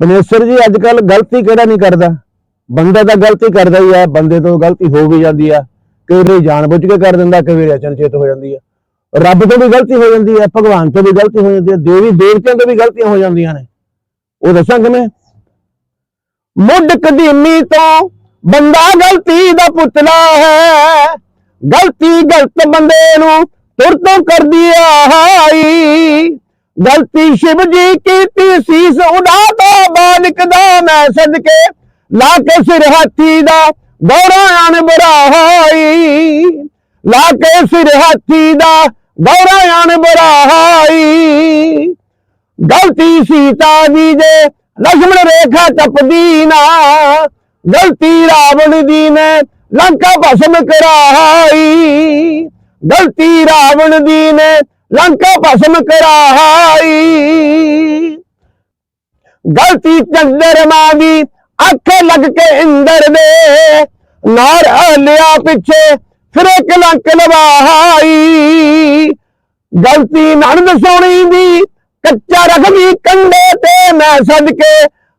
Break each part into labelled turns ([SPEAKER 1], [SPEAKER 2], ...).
[SPEAKER 1] ਪਨੇਸਰ ਜੀ ਅੱਜ ਕੱਲ ਗਲਤੀ ਕਿਹੜਾ ਨਹੀਂ ਕਰਦਾ? ਬੰਦਾ ਤਾਂ ਗਲਤੀ ਕਰਦਾ ਹੀ ਆ, ਬੰਦੇ ਤੋਂ ਗਲਤੀ ਹੋ ਵੀ ਜਾਂਦੀ ਆ ਕਈ ਵਾਰੀ ਜਾਣਬੁੱਝ ਕੇ ਕਰ ਦਿੰਦਾ ਕਈ ਵਾਰੀ ਅਚਨਚੇਤ ਹੋ ਜਾਂਦੀ ਆ। ਰੱਬ ਤੋਂ ਵੀ ਗਲਤੀ ਹੋ ਜਾਂਦੀ ਆ, ਭਗਵਾਨ ਤੋਂ ਵੀ ਗਲਤੀ ਹੋ ਜਾਂਦੀ ਹੈ ਦੇਵੀ ਦੇਵਤਿਆਂ ਤੋਂ ਵੀ ਗਲਤੀਆਂ ਹੋ ਜਾਂਦੀਆਂ ਨੇ। ਉਹ ਦੱਸਾਂ ਕਿਵੇਂ? ਮੁੱਢ ਕਦੀਮੀ ਤੋਂ ਬੰਦਾ ਗਲਤੀ ਦਾ ਪੁਤਲਾ ਹੈ, ਗਲਤੀ ਗਲਤ ਬੰਦੇ ਨੂੰ ਤੁਰ ਤੋਂ ਕਰਦੀ ਆਈ ਗਲਤੀ ਸ਼ਿਵ ਜੀ ਕੀਤੀ ਸੀਸ ਉਡਾਤਾ ਨਿਕਦਾ ਮੈਂ ਸਦਕੇ, ਲਾ ਕੇ ਸਿਰ ਹਾਥੀ ਦਾ ਗੌੜਾ ਆਣ ਬਰਾਈ ਲਾ ਕੇ ਸਿਰ ਹਾਥੀ ਦਾ ਗੌੜਾ ਆਣ ਬਰਾਈ ਗਲਤੀ ਸੀਤਾ ਦੀ ਦੇ ਲక్ష్మణ ਰੇਖਾ ਟੱਪਦੀ ਨਾ, ਗਲਤੀ ਰਾਵਣ ਦੀ ਨੇ ਲੰਕਾ ਭਸਮ ਕਰਾਈ। ਗਲਤੀ ਰਾਵਣ ਦੀ ਨੇ ਲੰਕਾ ਭਸਮ ਕਰਾਈ। ਗਲਤੀ ਚੰਦਰਮਾ ਦੀ ਅੱਖ ਲੱਗ ਕੇ ਇੰਦਰ ਦੇ। ਨਾਰ ਲਿਆ ਪਿੱਛੇ ਫਿਰ ਕਲੰਕ ਲਵਾਈ। ਗਲਤੀ ਨਣਦ ਸੋਣੀ ਦੀ, ਕੱਚਾ ਰਖਦੀ ਕੰਡੇ ਤੇ ਮੈਂ ਸਦਕੇ।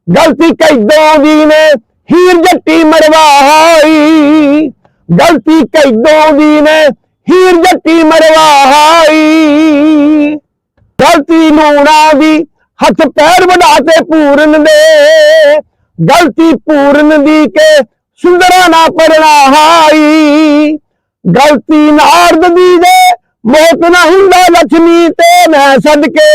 [SPEAKER 1] ਗਲਤੀ ਕੈਦੋਂ ਦੀ ਨੇ, ਹੀਰ ਜੱਟੀ ਮਰਵਾਈ। ਗਲਤੀ ਕੈਦੋਂ ਦੀ ਨੇ, ਹੀਰ ਜੱਟੀ ਮਰਵਾਈ। ਗਲਤੀ ਲੂਣਾ ਦੀ ਹੱਥ ਪੈਰ ਵਡਾਤੇ ਪੂਰਨ ਦੇ, ਗਲਤੀ ਪੂਰਨ ਦੀ ਕੇ ਸੁੰਦਰਾ ਨਾ ਪਰਣਾਈ ਗਲਤੀ ਨਾਰਦ ਦੀ ਦੇ, ਮੋਤ ਨਾ ਹੁੰਦਾ ਲక్ష్ਮੀ ਤੇ ਮੈਂ ਸਦਕੇ।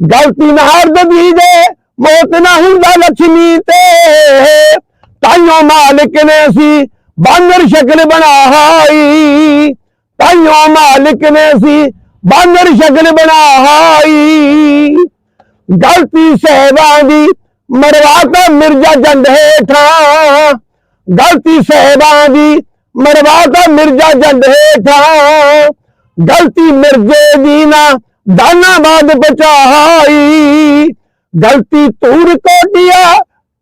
[SPEAKER 1] ਗਲਤੀ ਨਾਰਦ ਦੀ ਦੇ, ਮੋਤ ਨਾ ਹੁੰਦਾ ਲక్ష్ਮੀ ਤੇ। ਤਾਈਓ ਮਾਲਕ ਨੇ ਸੀ, ਬਾਨਰ ਸ਼ਕਲ ਬਣਾਈ ਤਾਈਓ ਮਾਲਕ ਨੇ ਸੀ, ਬਾਨਰ ਸ਼ਕਲ ਬਣਾਈ ਗਲਤੀ ਸਹਿਬਾਂ ਦੀ ਮਰਵਾਤਾ ਮਿਰਜ਼ਾ ਜੰਡ ਹੇਠਾਂ। ਗਲਤੀ ਸਹਿਬਾਂ ਦੀ ਮਰਵਾਤਾ ਮਿਰਜ਼ਾ ਜੰਡ ਹੇਠਾਂ। ਗਲਤੀ ਮਿਰਜ਼ੇ ਦੀ ਨਾ ਦਾਨਾਬਾਦ ਬਚਾਈ ਗਲਤੀ ਤੂਰ ਕੋਟਿਆ,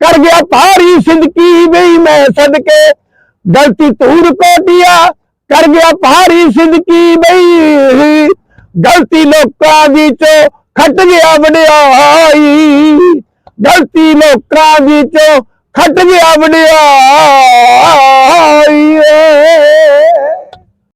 [SPEAKER 1] ਕਰ ਗਿਆ ਭਾਰੀ ਸਿੰਦਕੀ ਬਈ ਮੈਂ ਸਦਕੇ। ਗਲਤੀ ਤੂਰ ਕੋਟਿਆ, ਕਰ ਗਿਆ ਭਾਰੀ ਸਿੰਦਕੀ ਬਈ। ਗਲਤੀ ਲੋਕਾਂ ਦੀ ਚੋ ਖੱਟ ਗਿਆ ਵਡਿਆਈ ਗਲਤੀ ਲੋਕਾਂ ਦੀ ਚੋ ਖੱਟ ਗਿਆ ਵਡਿਆਈ।